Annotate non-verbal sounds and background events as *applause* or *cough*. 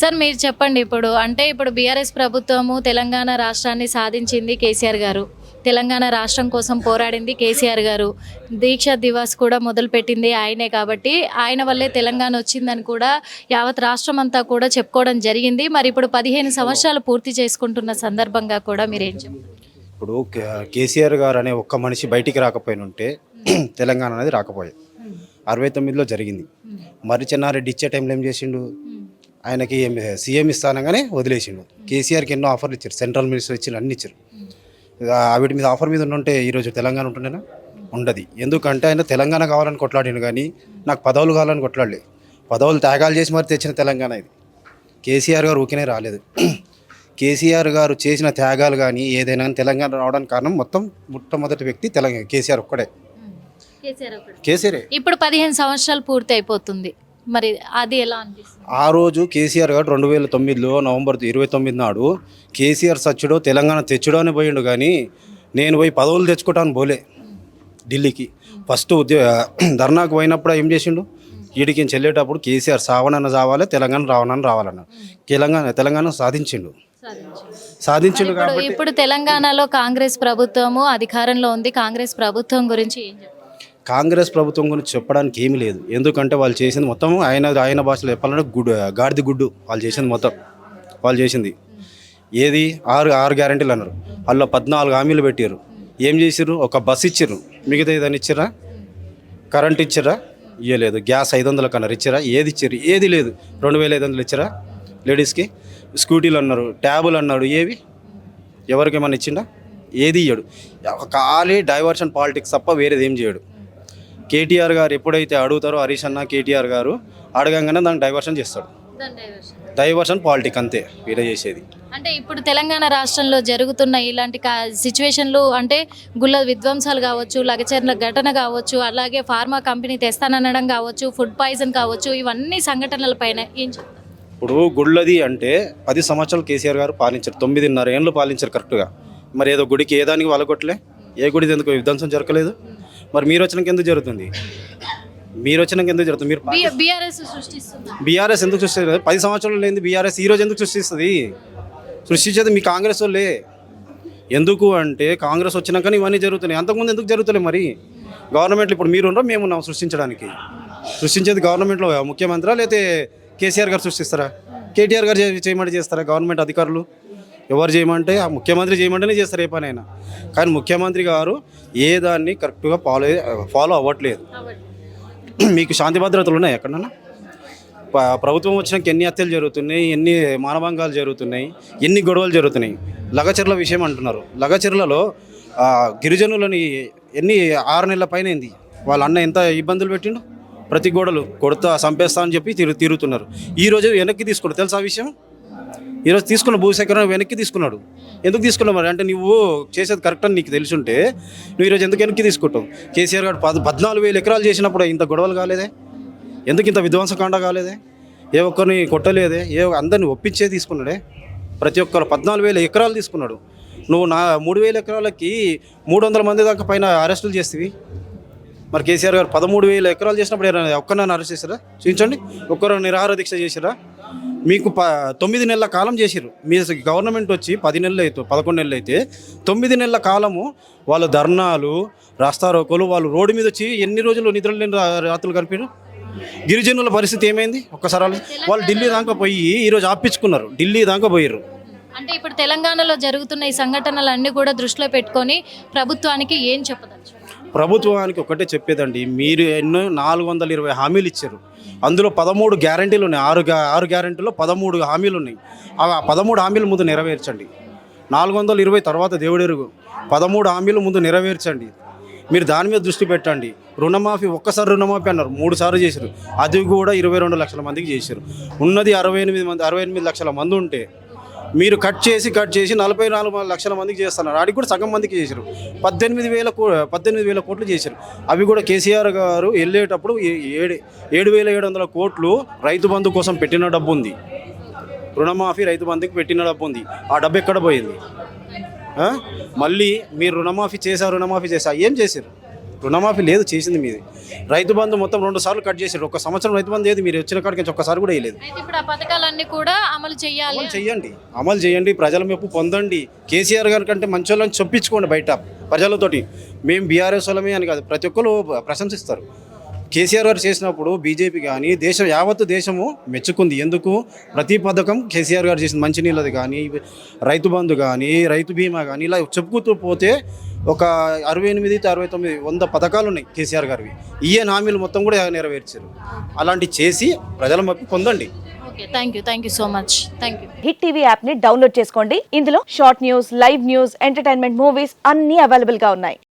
Sir మీరు చెప్పండి ఇప్పుడు. అంటే ఇప్పుడు బీఆర్ఎస్ ప్రభుత్వము తెలంగాణ రాష్ట్రాన్ని సాధించింది కేసీఆర్ గారు. తెలంగాణ రాష్ట్రం కోసం పోరాడింది కేసీఆర్ గారు. దీక్ష దివాస్ కూడా మొదలుపెట్టింది ఆయనే కాబట్టి ఆయన వల్లే తెలంగాణ వచ్చిందని కూడా యావత్ రాష్ట్రం అంతా కూడా చెప్పుకోవడం జరిగింది. మరి ఇప్పుడు పదిహేను సంవత్సరాలు పూర్తి చేసుకుంటున్న సందర్భంగా కూడా మీరేం ఇప్పుడు కేసీఆర్ గారు అనే ఒక్క మనిషి బయటికి రాకపోయిన ఉంటే తెలంగాణ అనేది రాకపోయేది. అరవై తొమ్మిదిలో జరిగింది. మరి చెన్నారెడ్డి ఇచ్చే టైంలో ఏం చేసిండు? ఆయనకి సీఎం ఇస్తానగానే వదిలేసిండు. కేసీఆర్కి ఎన్నో ఆఫర్లు ఇచ్చారు. సెంట్రల్ మినిస్టర్ ఇచ్చిన అన్ని ఇచ్చారు. వీటి మీద ఆఫర్ మీద ఉంటే ఈరోజు తెలంగాణ ఉంటుండేనా? ఉండదు. ఎందుకంటే ఆయన తెలంగాణ కావాలని కొట్లాడిండు కానీ నాకు పదవులు కావాలని కొట్లాడలే. పదవులు త్యాగాలు చేసి మరి తెచ్చిన తెలంగాణ ఇది. కేసీఆర్ గారు ఊరికనే రాలేదు. *clears throat* కేసీఆర్ గారు చేసిన త్యాగాలు కానీ ఏదైనా తెలంగాణ రావడానికి కారణం మొత్తం మొట్టమొదటి వ్యక్తి తెలంగాణ కేసీఆర్ ఒక్కడే. కేసీఆరే ఇప్పుడు పదిహేను సంవత్సరాలు పూర్తి అయిపోతుంది మరి అది ఎలా అనిపిస్తుంది? ఆ రోజు కేసీఆర్ గారు రెండు వేల తొమ్మిదిలో నవంబర్ ఇరవై తొమ్మిది నాడు కేసీఆర్ సచ్చుడో తెలంగాణ తెచ్చుడో అని పోయిండు కానీ నేను పోయి పదవులు తెచ్చుకోవటానికి పోలే ఢిల్లీకి. ఫస్ట్ ఉద్యో ధర్నాకు పోయినప్పుడు ఏం చేసిండు? ఈడికి చెల్లేటప్పుడు కేసీఆర్ సావనన్న సావాలి తెలంగాణ రావనని రావాలన్న. తెలంగాణ తెలంగాణ సాధించిండు. సాధించిండు ఇప్పుడు కాబట్టి ఇప్పుడు తెలంగాణలో కాంగ్రెస్ ప్రభుత్వము అధికారంలో ఉంది. కాంగ్రెస్ ప్రభుత్వం గురించి ఏం కాంగ్రెస్ ప్రభుత్వం గురించి చెప్పడానికి ఏమీ లేదు. ఎందుకంటే వాళ్ళు చేసింది మొత్తం ఆయన ఆయన భాషలో చెప్పాలంటే గుడ్ గాడిద గుడ్డు వాళ్ళు చేసింది మొత్తం. వాళ్ళు చేసింది. ఏది? ఆరు ఆరు గ్యారంటీలు అన్నారు. వాళ్ళు పద్నాలుగు హామీలు పెట్టారు ఏం చేసిర్రు? ఒక బస్ ఇచ్చిర్రు. మిగతా ఏదైనా ఇచ్చిర్రా? కరెంట్ ఇచ్చిర్రా? ఇవ్వలేదు గ్యాస్ ఐదు వందల కన్నారు ఇచ్చారా ఏది ఇచ్చారు ఏది లేదు. రెండు వేల ఐదు వందలు ఇచ్చారా లేడీస్కి? స్కూటీలు అన్నారు. ట్యాబులు అన్నాడు ఏవి? ఎవరికి ఏమైనా ఇచ్చిండా? ఏది ఇయ్యడు. ఖాళీ డైవర్షన్ పాలిటిక్స్ తప్ప వేరేది ఏం చేయడు. కేటీఆర్ గారు ఎప్పుడైతే అడుగుతారో హరీష్ అన్న కేటీఆర్ గారు అడగంగానే దానికి డైవర్షన్ చేస్తాడు. డైవర్షన్. పాలిటిక్ అంతే వీరే చేసేది. అంటే ఇప్పుడు తెలంగాణ రాష్ట్రంలో జరుగుతున్న ఇలాంటి సిచ్యువేషన్లు అంటే గుళ్ళ విధ్వంసాలు కావచ్చు లగచర్ల ఘటన కావచ్చు అలాగే ఫార్మా కంపెనీ తెస్తాననడం కావచ్చు ఫుడ్ పాయిజన్ కావచ్చు ఇవన్నీ సంఘటనల పైన ఏం ఇప్పుడు గుళ్ళది అంటే పది సంవత్సరాలు కేసీఆర్ గారు పాలించారు తొమ్మిదిన్నర ఏళ్ళు పాలించారు కరెక్ట్గా. మరి ఏదో గుడికి ఏ దానికి వాళ్ళగొట్టలే ఏ గుడిది ఎందుకు? విధ్వంసం జరగలేదు? మరి మీరు వచ్చినాక ఎందుకు జరుగుతుంది? మీరు వచ్చినాక ఎందుకు జరుగుతుంది? మీరు బీఆర్ఎస్ ఎందుకు సృష్టిస్తుంది పది సంవత్సరాలు లేని బీఆర్ఎస్ ఈ రోజు ఎందుకు సృష్టిస్తుంది? సృష్టించేది మీ కాంగ్రెస్ వాళ్ళే. ఎందుకు అంటే కాంగ్రెస్ వచ్చినాక ఇవన్నీ జరుగుతున్నాయి. అంతకుముందు ఎందుకు జరుగుతున్నాయి మరి? గవర్నమెంట్లో ఇప్పుడు మీరు ఉండరు మేము ఉన్నాం సృష్టించడానికి. సృష్టించేది గవర్నమెంట్లో ముఖ్యమంత్రి? లేకపోతే కేసీఆర్ గారు సృష్టిస్తారా? కేటీఆర్ గారు చే- చేయమంటే చేస్తారా గవర్నమెంట్ అధికారులు? ఎవరు చేయమంటే ఆ ముఖ్యమంత్రి చేయమంటేనే చేస్తారు ఏ పనైనా. కానీ ముఖ్యమంత్రి గారు ఏ దాన్ని కరెక్ట్గా ఫాలో ఫాలో అవ్వట్లేదు. మీకు శాంతి భద్రతలు ఉన్నాయి ఎక్కడన్నా? ప్రభుత్వం వచ్చినాక ఎన్ని హత్యలు జరుగుతున్నాయి ఎన్ని మానభంగాలు జరుగుతున్నాయి ఎన్ని గొడవలు జరుగుతున్నాయి? లగచర్ల విషయం అంటున్నారు. లగచర్లలో గిరిజనులని ఎన్ని ఆరు నెలల పైన వాళ్ళ అన్న ఎంత ఇబ్బందులు పెట్టిండు? ప్రతి గోడలు కొడతా చంపేస్తా అని చెప్పి తిరు తిరుగుతున్నారు. ఈ రోజు వెనక్కి తీసుకున్నాడు తెలుసా ఆ విషయం? ఈరోజు తీసుకున్న భూసేకరణ వెనక్కి తీసుకున్నాడు. ఎందుకు తీసుకున్నావు మరి? అంటే నువ్వు చేసేది కరెక్ట్ అని నీకు తెలిసి ఉంటే నువ్వు ఈరోజు ఎందుకు వెనక్కి తీసుకుంటావు? కేసీఆర్ గారు పద్ పద్నాలుగు వేలు ఎకరాలు చేసినప్పుడు ఇంత గొడవలు కాలేదే? ఎందుకు ఇంత విధ్వంసకాండ కాలేదే? ఏ ఒక్కరిని కొట్టలేదే? ఏ అందరిని ఒప్పించే తీసుకున్నాడే? ప్రతి ఒక్కరు పద్నాలుగు వేల ఎకరాలు తీసుకున్నాడు. నువ్వు నా మూడు వేల ఎకరాలకి మూడు వందల మంది దాకా పైన అరెస్టులు చేస్తేవి? మరి కేసీఆర్ గారు పదమూడు వేల ఎకరాలు చేసినప్పుడు ఎవరైనా ఒక్కరిని అరెస్ట్ చేశారా? చూపించండి. ఒక్కరు నిరాహార దీక్ష చేశారా? మీకు ప తొమ్మిది నెలల కాలం చేసిర్రు. మీ గవర్నమెంట్ వచ్చి పది నెలలు అయితే పదకొండు నెలలు అయితే తొమ్మిది నెలల కాలము వాళ్ళు ధర్నాలు రాస్తారోకోలు వాళ్ళు రోడ్డు మీద వచ్చి ఎన్ని రోజులు నిద్రలు లేని రాత్రులు కనిపారు గిరిజనుల పరిస్థితి ఏమైంది? ఒక్కసారి వాళ్ళు వాళ్ళు ఢిల్లీ దాకా పోయి ఈరోజు ఆపించుకున్నారు ఢిల్లీ దాకా పోయారు అంటే ఇప్పుడు తెలంగాణలో జరుగుతున్న ఈ సంఘటనలన్నీ కూడా దృష్టిలో పెట్టుకొని ప్రభుత్వానికి ఏం చెప్పదచ్చు ప్రభుత్వానికి ఒకటే చెప్పేదండి. మీరు ఎన్నో నాలుగు వందల ఇరవై హామీలు ఇచ్చారు. అందులో పదమూడు గ్యారంటీలు ఉన్నాయి. ఆరు గ్యా ఆరు గ్యారంటీలో పదమూడు హామీలు ఉన్నాయి ఆ పదమూడు హామీలు ముందు నెరవేర్చండి. నాలుగు వందల ఇరవై తర్వాత దేవుడెరుగు. పదమూడు హామీలు ముందు నెరవేర్చండి. మీరు దాని మీద దృష్టి పెట్టండి. రుణమాఫీ ఒక్కసారి రుణమాఫీ అన్నారు. మూడు సార్లు చేశారు. అది కూడా ఇరవై రెండు లక్షల మందికి చేశారు. ఉన్నది అరవై ఎనిమిది మంది అరవై ఎనిమిది లక్షల మంది ఉంటే మీరు కట్ చేసి కట్ చేసి నలభై నాలుగు లక్షల మందికి చేస్తున్నారు. ఆడికి కూడా సగం మందికి చేశారు. పద్దెనిమిది వేల కో పద్దెనిమిది వేల కోట్లు చేశారు. అవి కూడా కేసీఆర్ గారు వెళ్ళేటప్పుడు ఏడు ఏడు వేల ఏడు వందల కోట్లు రైతు బంధు కోసం పెట్టిన డబ్బు ఉంది. రుణమాఫీ రైతు బంధుకి పెట్టిన డబ్బు ఉంది. ఆ డబ్బు ఎక్కడ పోయింది? మళ్ళీ మీరు రుణమాఫీ చేశారు రుణమాఫీ చేశారు. ఏం చేశారు? రుణమాఫీ లేదు చేసింది మీది. రైతు బంధు మొత్తం రెండు సార్లు కట్ చేసారు ఒక సంవత్సరం రైతు బంధు ఏది మీరు వచ్చిన కాడికి ఒక్కసారి కూడా వేయలేదు. అయితే ఇప్పుడు ఆ పథకాలన్నీ కూడా అమలు చేయాలి అమలు చేయండి. అమలు చేయండి ప్రజల మెప్పు పొందండి. కేసీఆర్ గారి కంటే మంచి వాళ్ళని చెప్పించుకోండి బయట ప్రజలతోటి. మేము బీఆర్ఎస్ వాళ్ళమే అని కాదు ప్రతి ఒక్కరు ప్రశంసిస్తారు. కేసీఆర్ గారు చేసినప్పుడు బీజేపీ కానీ దేశం యావత్తు దేశము మెచ్చుకుంది. ఎందుకు? ప్రతి పథకం కేసీఆర్ గారు చేసిన మంచినీళ్ళది కానీ రైతు బంధు కానీ రైతు బీమా కానీ ఇలా చెప్పుకుంటూ పోతే ఒక అరవై ఎనిమిది అరవై తొమ్మిది వంద పథకాలు ఉన్నాయి కేసీఆర్ గారివి. ఈయన హామీలు మొత్తం కూడా నెరవేర్చారు. అలాంటి చేసి ప్రజల మెప్పు పొందండి. Okay thank you thank you so much. Thank you Hit TV యాప్ని డౌన్లోడ్ చేసుకోండి. ఇందులో short news live news entertainment movies అన్ని అవైలబుల్గా ఉన్నాయి.